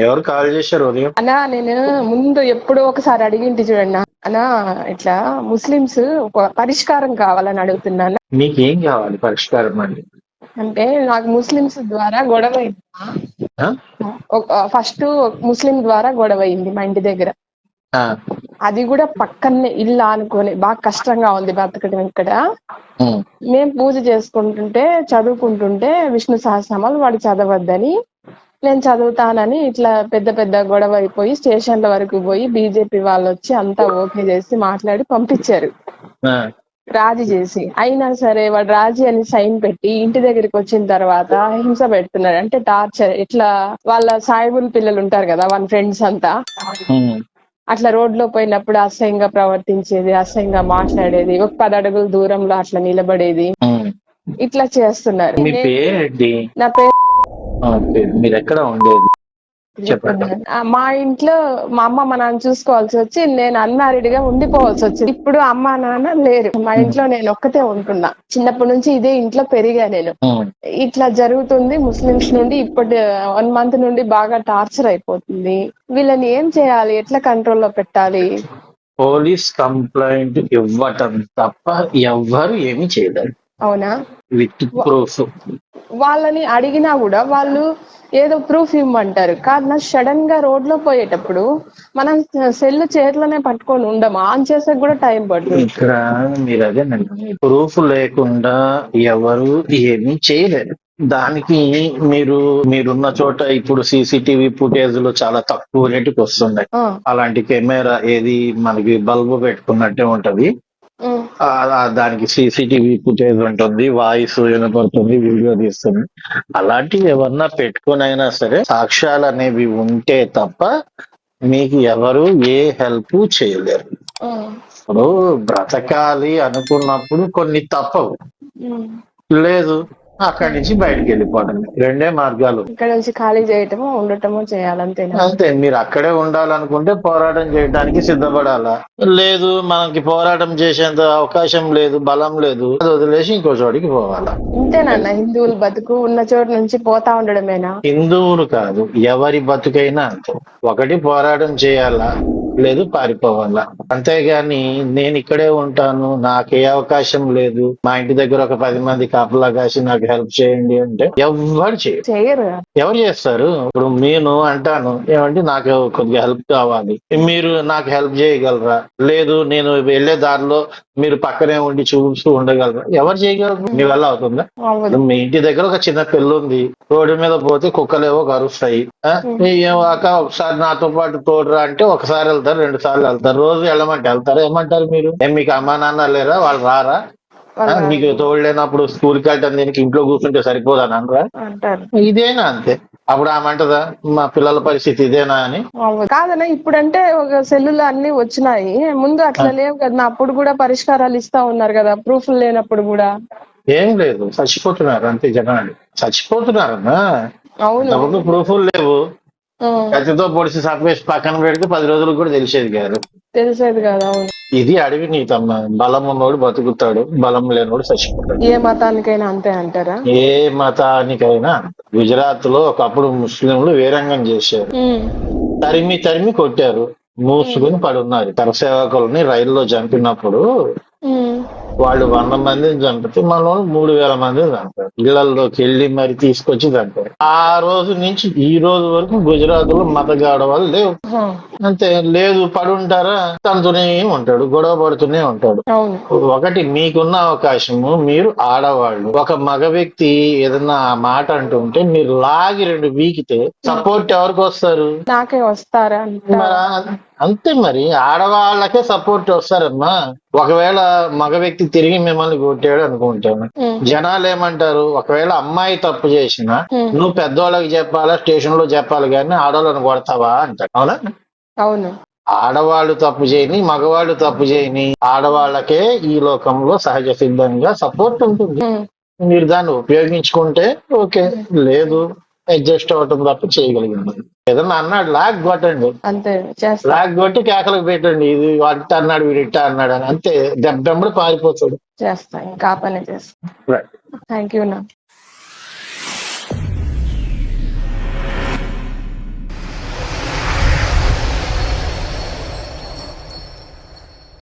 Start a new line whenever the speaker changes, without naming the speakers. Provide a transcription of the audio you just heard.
ఎవరు కాల్ చేశారు ఉదయం?
అన్నా నేను ముందు ఎప్పుడో ఒకసారి అడిగింటి చూడండి అన్నా ఇట్లా ముస్లిమ్స్ ఒక పరిష్కారం కావాలని అడుగుతున్నాను.
మీకేం కావాలి పరిష్కారం అండి
అంటే నాకు ముస్లిమ్స్ ద్వారా గొడవ అయింది
ఆ?
ఫస్ట్ ముస్లిం ద్వారా గొడవ అయింది మా ఇంటి దగ్గర.
ఆ,
అది కూడా పక్కనే ఇల్లు ఆనుకొని బాగా కష్టంగా ఉంది బతకడం ఇక్కడ.
ఉమ్,
మేము పూజ చేసుకుంటుంటే చదువుకుంటుంటే విష్ణు సహస్రనామాలు వాడు చదవద్దని నేను చదువుతానని ఇట్లా పెద్ద పెద్ద గొడవ అయిపోయి స్టేషన్ల వరకు పోయి బీజేపీ వాళ్ళు వచ్చి అంతా ఓకే చేసి మాట్లాడి పంపించారు. రాజీ చేసి. అయినా సరే వాడు రాజీ అని సైన్ పెట్టి ఇంటి దగ్గరికి వచ్చిన తర్వాత హింస పెడుతున్నాడు. అంటే టార్చర్ ఇట్లా వాళ్ళ సాయిబుల్ పిల్లలు ఉంటారు కదా వాళ్ళ ఫ్రెండ్స్ అంతా. అట్లా రోడ్లో పోయినప్పుడు అసహ్యంగా ప్రవర్తించేది అసహ్యంగా మాట్లాడేది ఒక పది అడుగుల దూరంలో అట్లా నిలబడేది. ఇట్లా చేస్తున్నారు. నా పేరు
ఓకే మీరు ఎక్కడ ఉండేది? చెప్పండి.
మా ఇంట్లో మా అమ్మ మా నాన్న చూసుకోవాల్సి వచ్చి నేను అన్మ్యారీడ్గా ఉండిపోవాల్సి వచ్చింది. ఇప్పుడు అమ్మ నాన్న లేరు. మా ఇంట్లో నేను ఒక్కతే ఉంటున్నా. చిన్నప్పటి నుంచి ఇదే ఇంట్లో పెరిగా నేను. ఇట్లా జరుగుతుంది. ముస్లిమ్స్ నుండి ఇప్పటి వన్ మంత్ నుండి బాగా టార్చర్ అయిపోతుంది. వీళ్ళని ఏం చేయాలి? ఎట్లా కంట్రోల్లో పెట్టాలి?
పోలీస్ కంప్లైంట్ ఇవ్వటం తప్ప ఎవ్వరు ఏమీ చేయలేరు.
అవునా?
With proof.
వాళ్ళని అడిగినా కూడా వాళ్ళు ఏదో ప్రూఫ్ ఇవ్వమంటారు. కాదు సడన్గా రోడ్లో పోయేటప్పుడు మనం సెల్ చేతిలోనే పట్టుకొని ఉండము? ఆన్ చేసే కూడా టైం పడుతుంది.
ఇక్కడ మీరు అదేనండి ప్రూఫ్ లేకుండా ఎవరు ఏమీ చేయలేరు. దానికి మీరు మీరున్న చోట ఇప్పుడు సీసీటీవీ ఫుటేజ్లో చాలా తక్కువ రేటుకి వస్తున్నాయి అలాంటి కెమెరా ఏది మనకి బల్బు పెట్టుకున్నట్టే ఉంటది. దానికి సీసీటీవీ ఫుటేజ్ ఉంటుంది వాయిస్ వినపడుతుంది వీడియో తీస్తుంది. అలాంటివి ఎవరన్నా పెట్టుకుని అయినా సరే సాక్ష్యాలు అనేవి ఉంటే తప్ప మీకు ఎవరు ఏ హెల్ప్ చేయలేరు. ఇప్పుడు బ్రతకాలి అనుకున్నప్పుడు కొన్ని తప్పవు. లేదు. అక్కడి నుంచి బయటికి వెళ్ళిపోవడం రెండే మార్గాలు.
ఇక్కడ నుంచి ఖాళీ చేయటము ఉండటము చేయాలంతేనా?
అంతే మీరు అక్కడే ఉండాలనుకుంటే పోరాటం చేయడానికి సిద్ధపడాలా? లేదు మనకి పోరాటం చేసేంత అవకాశం లేదు బలం లేదు. అది వదిలేసి ఇంకో చోటికి పోవాలా?
ఇంతేనన్న హిందువులు బతుకు ఉన్న చోటు నుంచి పోతా ఉండడమేనా?
హిందువులు కాదు ఎవరి బతుకైనా అంతే. ఒకటి పోరాటం చేయాలా? లేదు పారిపోవాలా. అంతేగాని నేను ఇక్కడే ఉంటాను నాకే అవకాశం లేదు. మా ఇంటి దగ్గర ఒక పది మంది కాపలా కాసి నాకు హెల్ప్ చేయండి అంటే ఎవ్వరు చేయరు. ఎవరు చేస్తారు? ఇప్పుడు నేను అంటాను ఏమంటే నాకు కొద్దిగా హెల్ప్ కావాలి. మీరు నాకు హెల్ప్ చేయగలరా? లేదు నేను వెళ్ళే దారిలో మీరు పక్కనే ఉండి చూస్తూ ఉండగలరా? ఎవరు చేయగలరు? మీ వల్ల అవుతుందా? మీ ఇంటి దగ్గర ఒక చిన్న పిల్ల ఉంది. రోడ్డు మీద పోతే కుక్కలేవో కరుస్తాయి. ఆ? ఏమో అక్క ఒకసారి నాతో పాటు తోడురా అంటే ఒకసారి వెళ్తారు రెండు సార్లు వెళ్తారు. రోజు వెళ్ళమంటే వెళ్తారు? ఏమంటారు మీరు? ఏం మీకు అమ్మా నాన్న లేరా? వాళ్ళు రారా? మీకు తోడు లేనప్పుడు స్కూల్కి వెళ్ళటం దీనికి ఇంట్లో కూర్చుంటే సరిపోదని అనరా
అంటారు.
ఇదేనా అంతే? అప్పుడు ఆమె అంటదా మా పిల్లల పరిస్థితి ఇదేనా అని.
కాదన్న ఇప్పుడంటే ఒక సెల్లులు అన్ని వచ్చినాయి. ముందు అట్లా లేవు కదా అప్పుడు కూడా పరిష్కారాలు ఇస్తా ఉన్నారు కదా ప్రూఫ్ లేనప్పుడు కూడా.
ఏం లేదు చచ్చిపోతున్నారు అంతే జనాలు. చచ్చిపోతున్నారన్నా.
అవును.
ప్రూఫ్లు లేవు. కత్తితో పొడిచి సపేసి పక్కన పెడితే పది రోజులకు కూడా తెలిసేది కాదు.
తెలిసేది కదా
ఇది అడవి నీతమ్మ. బలం ఉన్నోడు బతుకుతాడు బలం లేనోడు చచ్చిపోతాడు.
ఏ మతానికైనా అంతే అంటారా?
ఏ మతానికైనా గుజరాత్లో ఒకప్పుడు ముస్లింలు వీరంగం చేశారు. తరిమి తరిమి కొట్టారు. మూసుకుని పడున్నారు. కరసేవకులని రైల్లో చంపినప్పుడు. వాళ్ళు వంద మందిని చంపితే మన మూడు వేల మందిని చంపారు. ఇళ్ళలోకి వెళ్ళి మరి తీసుకొచ్చి చంపారు. ఆ రోజు నుంచి ఈ రోజు వరకు గుజరాత్లో మత గొడవలు లేవు. అంతే లేదు పడుంటారా? తనతోనే ఉంటాడు గొడవ పడుతూనే ఉంటాడు. ఒకటి మీకున్న అవకాశము మీరు ఆడవాళ్ళు. ఒక మగ వ్యక్తి ఏదన్నా మాట అంటుంటే మీరు లాగి రెండు వీకితే సపోర్ట్ ఎవరికి వస్తారు?
నాకే వస్తారా
అంతే మరి. ఆడవాళ్ళకే సపోర్ట్ వస్తారమ్మా. ఒకవేళ మగ వ్యక్తి తిరిగి మిమ్మల్ని కొట్టాడు అనుకుంటాను. జనాలు ఏమంటారు? ఒకవేళ అమ్మాయి తప్పు చేసినా. నువ్వు పెద్దోళ్ళకి చెప్పాలా స్టేషన్లో చెప్పాలి కానీ ఆడవాళ్ళని కొడతావా అంటారు. అవునా?
అవును.
ఆడవాళ్ళు తప్పు చేయని మగవాళ్ళు తప్పు చేయని ఆడవాళ్ళకే ఈ లోకంలో సహజ సిద్ధంగా సపోర్ట్ ఉంటుంది. మీరు దాన్ని ఉపయోగించుకుంటే ఓకే. లేదు. అడ్జస్ట్ అవటం తప్ప చేయగలిగింది ఏదన్నా అన్నాడు లాగ్ కొట్టండి.
అంతే చేస్తా.
లాగ్ కొట్టి కేకలకు పెట్టండి ఇది వాటి అన్నాడు వీడు ఇట్ట అన్నాడు అని. అంతే దెబ్బెంబడి పారిపోతాడు.
చేస్తా ఇంకా ఆ పని చేస్తా. థ్యాంక్ యూ నా